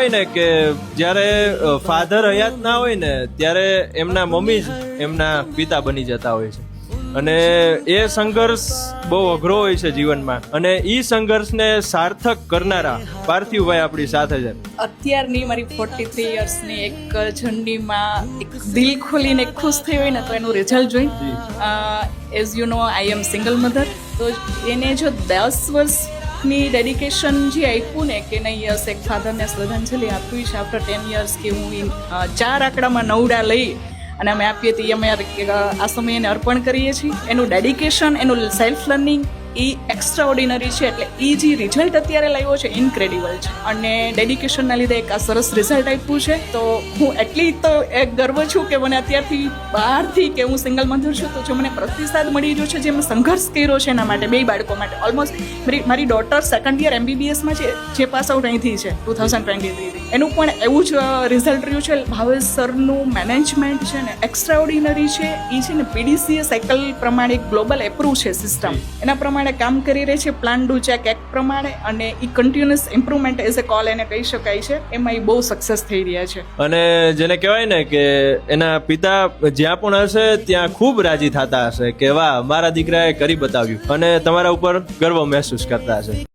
કહેવાય ને કે જ્યારે ફાધર હયાત ના હોય ને ત્યારે એમના મમ્મી જ એમના પિતા બની જતા હોય છે. અને એ સંઘર્ષ બહુ અઘરો હોય છે જીવનમાં. અને એ સંઘર્ષને સાર્થક કરનારા પાર્થિવભાઈ આપણી સાથે છે. અત્યારની મારી ફોર્ટી થ્રી યર્સની એક જર્નીમાં એક દિલ ખોલીને ખુશ થઈ હોય ને તો એનું રિઝલ્ટ જોઈ. As you know I am single mother તો એને જો દસ વર્ષની ડેડિકેશન જે આપ્યું ને કે નહીં, યસ, એક ફાધરને શ્રદ્ધાંજલિ આપવી છે. આફ્ટર ટેન યર્સ કે હું ચાર આંકડામાં નવડા લઈ અને અમે આપીએ તો અમે આ સમયે એને અર્પણ કરીએ છીએ. એનું ડેડિકેશન એનું સેલ્ફ લર્નિંગ એ એક્સ્ટ્રા ઓર્ડિનરી છે એટલે એ જે રિઝલ્ટ અત્યારે લાવ્યો છે ઇનક્રેડિબલ છે. અને ડેડિકેશનના લીધે એક આ સરસ રિઝલ્ટ આપ્યું છે. તો હું એટલી તો એક ગર્વ છું કે મને અત્યારથી બહારથી કે હું સિંગલ મધર છું, તો જે મને પ્રતિસાદ મળી રહ્યો છે, જે મેં સંઘર્ષ કર્યો છે એના માટે, બે બાળકો માટે. ઓલમોસ્ટ મારી મારી ડોટર સેકન્ડ યર એમબીબીએસમાં છે, જે પાસ આઉટ અહીંથી છે ટુ થાઉઝન્ડ ટ્વેન્ટી એનું પણ એવું જ રિઝલ્ટ રહ્યું છે. ભાવેશ સરનું મેનેજમેન્ટ છે ને એક્સ્ટ્રા ઓર્ડિનરી છે. એ છે ને પીડીસીએ સાયકલ પ્રમાણે ગ્લોબલ એપ્રુવ છે સિસ્ટમ એના પ્રમાણે કામ કરી રહી છે પ્લાન ડુ ચેક એક્ટ પ્રમાણે, અને એ continuous improvement as a call એને કહી શકાય છે, એમાં એ બહુ સક્સેસ થઈ રહ્યા છે. અને જેને કહેવાય ને કે એના પિતા જ્યાં પણ હશે, ત્યાં ખૂબ રાજી થતા હશે કે વાહ, મારા દીકરાએ કરી બતાવ્યું. અને તમારા ઉપર ગર્વ મહેસૂસ કરતા હશે.